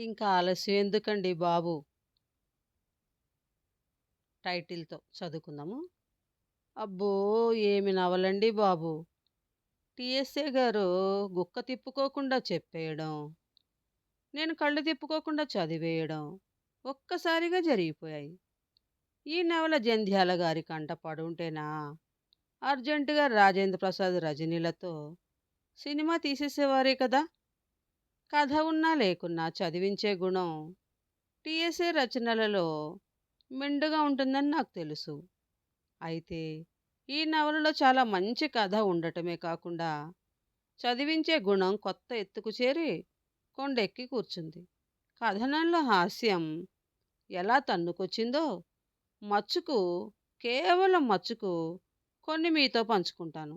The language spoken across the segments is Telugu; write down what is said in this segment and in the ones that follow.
ఇంకా ఆలస్యం. ఎందుకండి బాబు? టైటిల్తో చదువుకుందాము. అబ్బో! ఏమి నవలండి బాబు? టిఎస్ఏ గారు గుక్క తిప్పుకోకుండా చెప్పేయడం నేను కళ్ళు తిప్పుకోకుండా చదివేయడం ఒక్కసారిగా జరిగిపోయాయి. ఈ నవల జంధ్యాల గారి కంట పడుంటేనా? అర్జెంటుగా రాజేంద్ర ప్రసాద్ రజనీలతో సినిమా తీసేసేవారే కదా? కథ ఉన్నా లేకున్నా చదివించే గుణం టీఎస్ఏ రచనలలో మెండుగా ఉంటుందని నాకు తెలుసు. అయితే ఈ నవలలో చాలా మంచి కథ ఉండటమే కాకుండా చదివించే గుణం కొత్త ఎత్తుకు చేరి కొండెక్కి కూర్చుంది. కథనంలో హాస్యం ఎలా తన్నుకొచ్చిందో మచ్చుకు కేవలం మచ్చుకు కొన్ని మీతో పంచుకుంటాను.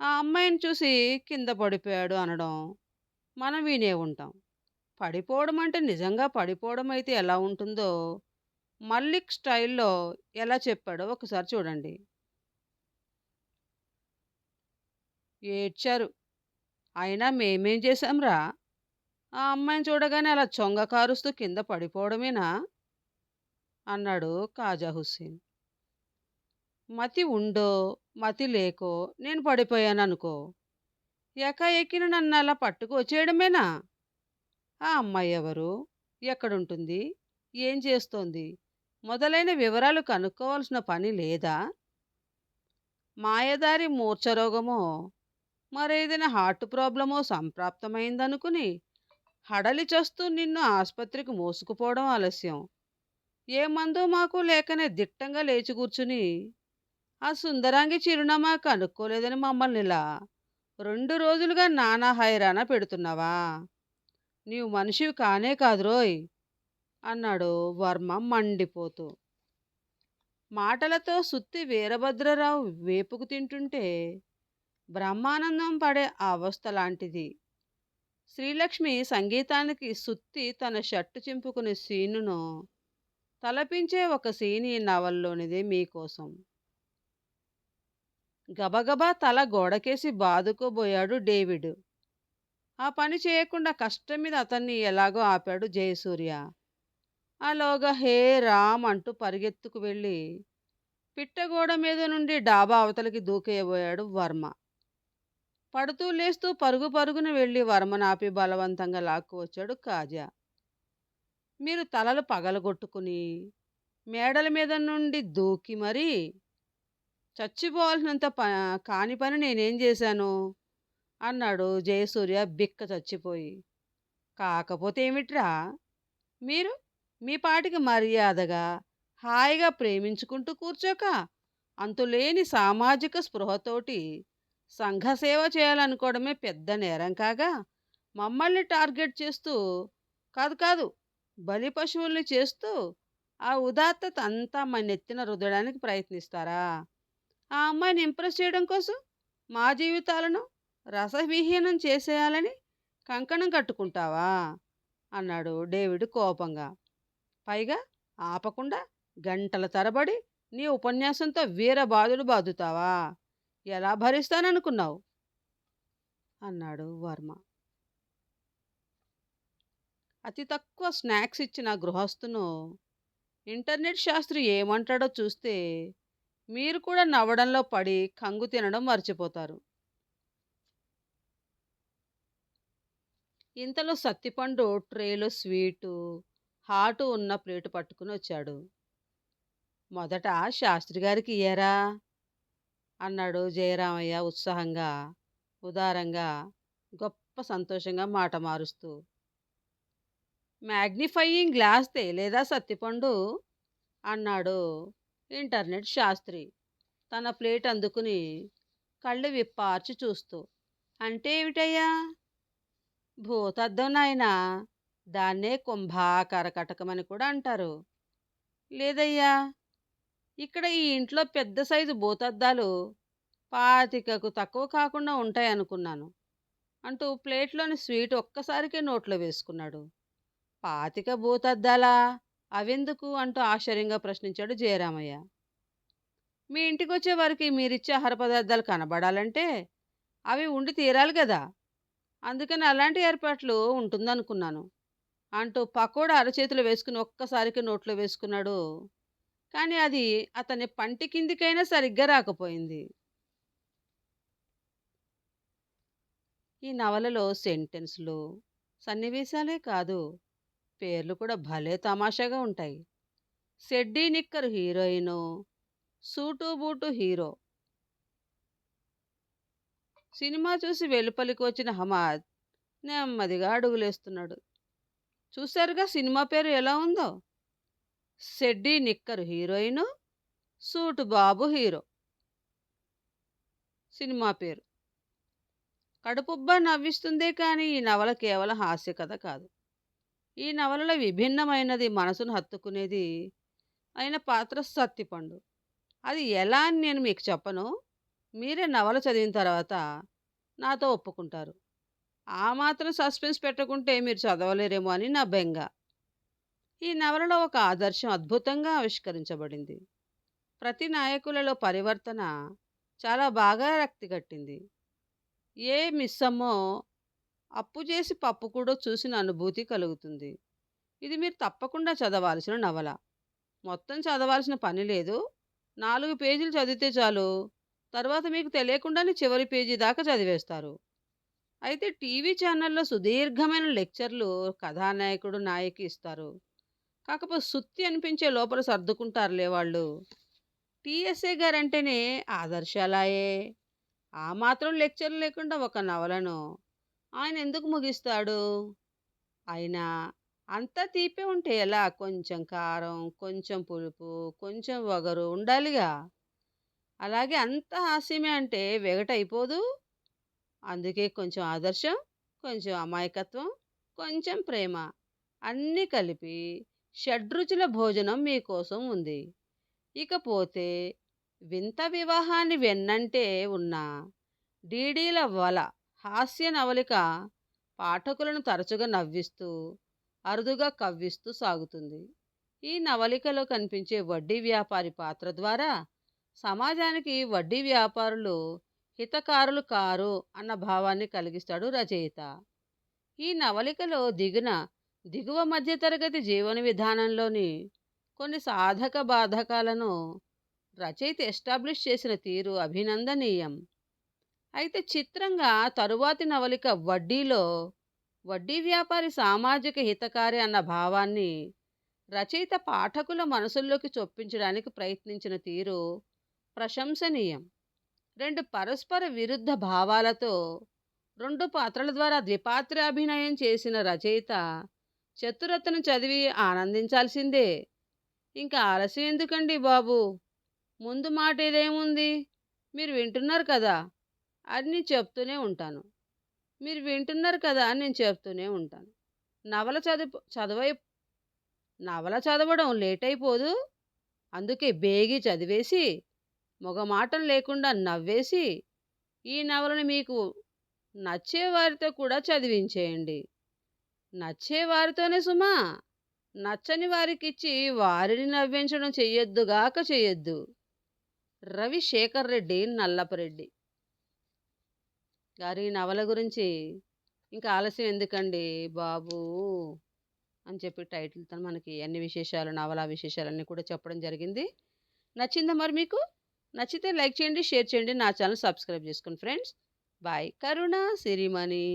ఆ అమ్మాయిని చూసి కింద పడిపోయాడు అనడం మనం వినే ఉంటాం. పడిపోవడం అంటే నిజంగా పడిపోవడం అయితే ఎలా ఉంటుందో మల్లిక్ స్టైల్లో ఎలా చెప్పాడో ఒకసారి చూడండి. ఏడ్చారు. అయినా మేమేం చేశాంరా? ఆ అమ్మాయిని చూడగానే అలా చొంగ కారుస్తూ కింద పడిపోవడమేనా? అన్నాడు కాజా హుస్సేన్. మతి ఉండో మతి లేకో నేను పడిపోయాను అనుకో ఎకాఎకిన నన్ను అలా పట్టుకొచ్చేయడమేనా ఆ అమ్మాయి ఎవరు? ఎక్కడుంటుంది? ఏం చేస్తోంది? మొదలైన వివరాలు కనుక్కోవాల్సిన పని లేదా? మాయదారి మూర్ఛరోగమో మరేదైనా హార్ట్ ప్రాబ్లమో సంప్రాప్తమైందనుకుని హడలి చస్తూ నిన్ను ఆసుపత్రికి మోసుకుపోవడం ఆలస్యం. ఏ మందు మాకు లేకనే దిట్టంగా లేచి కూర్చుని ఆ సుందరాంగి చిరునామా కనుక్కోలేదని మమ్మల్ని ఇలా రెండు రోజులుగా నానా హైరాణ పెడుతున్నావా? నీవు మనిషివి కానే కాదురోయ్ అన్నాడు వర్మ మండిపోతూ. మాటలతో సుత్తి వీరభద్రరావు వేపుకు తింటుంటే బ్రహ్మానందం పడే అవస్థ లాంటిది. శ్రీలక్ష్మి సంగీతానికి సుత్తి తన షర్టు చింపుకునే సీనును తలపించే ఒక సీన్ ఈ నవల్లోనిది మీకోసం. గబగబా తల గోడకేసి బాదుకోబోయాడు డేవిడ్. ఆ పని చేయకుండా కష్టం మీద అతన్ని ఎలాగో ఆపాడు జయసూర్య. అలాగా హే రామ్ అంటూ పరిగెత్తుకు వెళ్ళి పిట్టగోడ మీద నుండి డాబా అవతలికి దూకేయబోయాడు వర్మ. పడుతూ లేస్తూ పరుగు పరుగున వెళ్ళి వర్మనాపి బలవంతంగా లాక్కు వచ్చాడు కాజా. మీరు తలలు పగలగొట్టుకుని మేడల మీద నుండి దూకి మరీ చచ్చిపోవాల్సినంత ప కాని పని నేనేం చేశాను? అన్నాడు జయసూర్య బిక్క చచ్చిపోయి. కాకపోతే ఏమిట్రా? మీరు మీ పాటికి మర్యాదగా హాయిగా ప్రేమించుకుంటూ కూర్చోక అంతులేని సామాజిక స్పృహతోటి సంఘసేవ చేయాలనుకోవడమే పెద్ద నేరం కాగా మమ్మల్ని టార్గెట్ చేస్తూ కాదు కాదు బలి పశువుల్ని చేస్తూ ఆ ఉదాత్తత అంతా మన నెత్తిన రుద్దడానికి ప్రయత్నిస్తారా? ఆ అమ్మాయిని ఇంప్రెస్ చేయడం కోసం మా జీవితాలను రసవిహీనం చేసేయాలని కంకణం కట్టుకుంటావా? అన్నాడు డేవిడ్ కోపంగా. పైగా ఆపకుండా గంటల తరబడి నీ ఉపన్యాసంతో వీర బాధుడు బాదుతావా? ఎలా భరిస్తాననుకున్నావు? అన్నాడు వర్మ. అతి తక్కువ స్నాక్స్ ఇచ్చిన గృహస్థును ఇంటర్నెట్ శాస్త్రి ఏమంటాడో చూస్తే మీరు కూడా నవ్వడంలో పడి కంగు తినడం మర్చిపోతారు. ఇంతలో సత్తిపండు ట్రేలో స్వీటు హాటు ఉన్న ప్లేటు పట్టుకుని వచ్చాడు. మొదట శాస్త్రి గారికి ఇయ్యారా? అన్నాడు జయరామయ్య ఉత్సాహంగా ఉదారంగా గొప్ప సంతోషంగా మాట మారుస్తూ. మ్యాగ్నిఫయింగ్ గ్లాస్ తేలేదా సత్తిపండు? అన్నాడు ఇంటర్నెట్ శాస్త్రి. తన ప్లేట్ అందుకుని కళ్ళు విప్పార్చి చూస్తూ అంటే ఏమిటయ్యా? భూతద్దం నాయనా దాన్నే కుంభాకార కటకమని కూడా అంటారు. లేదయ్యా ఇక్కడ ఈ ఇంట్లో పెద్ద సైజు భూతద్దాలు పాతికకు తక్కువ కాకుండా ఉంటాయి అనుకున్నాను. అంటూ ప్లేట్లోని స్వీట్ ఒక్కసారికే నోట్లో వేసుకున్నాడు. పాతిక భూతద్దాలా? అవెందుకు అంటూ ఆశ్చర్యంగా ప్రశ్నించాడు జయరామయ్య మీ ఇంటికి వచ్చే వారికి మీరిచ్చే ఆహార పదార్థాలు కనబడాలంటే అవి ఉండి తీరాలి కదా అందుకని అలాంటి ఏర్పాట్లు ఉంటుందనుకున్నాను అంటూ పకోడా అరచేతిలో వేసుకుని ఒక్కసారికి నోట్లో వేసుకున్నాడు. కానీ అది అతని పంటి కిందికైనా సరిగ్గా రాకపోయింది. ఈ నవలలో సెంటెన్స్‌లు, సన్నివేశాలే కాదు, పేర్లు కూడా భలే తమాషాగా ఉంటాయి. 'సెడ్డీ నిక్కర్ heroine, 'suit boot' hero. Cinema చూసి వెలుపలికి వచ్చిన హమాద్ నెమ్మదిగా అడుగులేస్తున్నాడు. చూశారుగా సినిమా పేరు ఎలా ఉందో? 'సెడ్డీ నిక్కరు' హీరోయిను, 'సూటు బాబు' హీరో. సినిమా పేరు. కడుపుబ్బా నవ్విస్తుందే కానీ ఈ నవల కేవలం హాస్య కథ కాదు. ఈ నవలలో విభిన్నమైనది, మనసును హత్తుకునేది అయిన పాత్ర సత్తిపండు. అది ఎలా అని నేను మీకు చెప్పను. మీరే నవల చదివిన తర్వాత నాతో ఒప్పుకుంటారు. ఆ మాత్రం సస్పెన్స్ పెట్టకుంటే మీరు చదవలేరేమో అని నా బెంగ. ఈ నవలలో ఒక ఆదర్శం అద్భుతంగా ఆవిష్కరించబడింది. ప్రతి నాయకులలో పరివర్తన చాలా బాగా రక్తి కట్టింది ఏ మిస్సమ్మో అప్పు చేసి పప్పు కూడా చూసిన అనుభూతి కలుగుతుంది. ఇది మీరు తప్పకుండా చదవాల్సిన నవల. మొత్తం చదవాల్సిన పని లేదు. నాలుగు పేజీలు చదివితే చాలు. తర్వాత మీకు తెలియకుండానే చివరి పేజీ దాకా చదివేస్తారు. అయితే టీవీ ఛానల్‌లో సుదీర్ఘమైన లెక్చర్‌లు కథానాయకుడు, నాయకి ఇస్తారు. కాకపోతే సుత్తి అనిపించే లోపల సర్దుకుంటారులే వాళ్ళు. టీఎస్ఏ గారంటేనే ఆదర్శాలాయే. ఆ మాత్రం లెక్చర్లు లేకుండా ఒక నవలను ఆయన ఎందుకు ముగిస్తాడు? అయినా అంతా తీపే ఉంటే ఎలా? కొంచెం కారం, కొంచెం పులుపు, కొంచెం వగరు ఉండాలిగా. అలాగే అంత హాస్యమే అంటే వెగటైపోదు అందుకే కొంచెం ఆదర్శం, కొంచెం అమాయకత్వం, కొంచెం ప్రేమ అన్నీ కలిపి షడ్రుచుల భోజనం మీకోసం ఉంది. ఇకపోతే వింత వివాహాన్ని వెన్నంటే ఉన్న డీడీల వల హాస్య నవలిక పాఠకులను తరచుగా నవ్విస్తూ, అరుదుగా కవ్విస్తూ సాగుతుంది. ఈ నవలికలో కనిపించే వడ్డీ వ్యాపారి పాత్ర ద్వారా సమాజానికి వడ్డీ వ్యాపారులు హితకారులు కారు అన్న భావాన్ని కలిగిస్తాడు రచయిత. ఈ నవలికలో దిగున దిగువ మధ్యతరగతి జీవన విధానంలోని కొన్ని సాధక బాధకాలను రచయిత ఎస్టాబ్లిష్ చేసిన తీరు అభినందనీయం. అయితే చిత్రంగా తరువాతి నవలిక 'వడ్డీ'లో వడ్డీ వ్యాపారి సామాజిక హితకారి అన్న భావాన్ని రచయిత పాఠకుల మనసుల్లోకి చొప్పించడానికి ప్రయత్నించిన తీరు ప్రశంసనీయం. రెండు పరస్పర విరుద్ధ భావాలతో రెండు పాత్రల ద్వారా ద్విపాత్రాభినయం చేసిన రచయిత చతురతను చదివి ఆనందించాల్సిందే. ఇంకా ఆలస్యం ఎందుకండి బాబూ! ముందు మాటేదేముంది? మీరు వింటున్నారు కదా! అని నేను చెప్తూనే ఉంటాను. మీరు వింటున్నారు కదా అని నేను చెప్తూనే ఉంటాను. నవల చదువు చదవై నవల చదవడం లేట్ అయిపోదు అందుకే బేగి చదివేసి, మొగమాటం లేకుండా నవ్వేసి, ఈ నవలను మీకు నచ్చే వారితో కూడా చదివించేయండి. నచ్చే వారితోనే సుమా! నచ్చని వారికిచ్చి వారిని నవ్వించడం చెయ్యొద్దుగాక చెయ్యొద్దు. రవిశేఖర్ రెడ్డి నల్లపరెడ్డి గారి నవల గురించి ఇంకా ఆలస్యం ఎందుకండి బాబూ! అని చెప్పి టైటిల్‌తో మనకి అన్ని విశేషాలు, నవల విశేషాలన్నీ కూడా చెప్పడం జరిగింది. నచ్చిందా మరి మీకు? నచ్చితే లైక్ చేయండి, షేర్ చేయండి. నా ఛానల్ సబ్స్క్రైబ్ చేసుకోండి ఫ్రెండ్స్. బాయ్. కరుణ సిరిమణి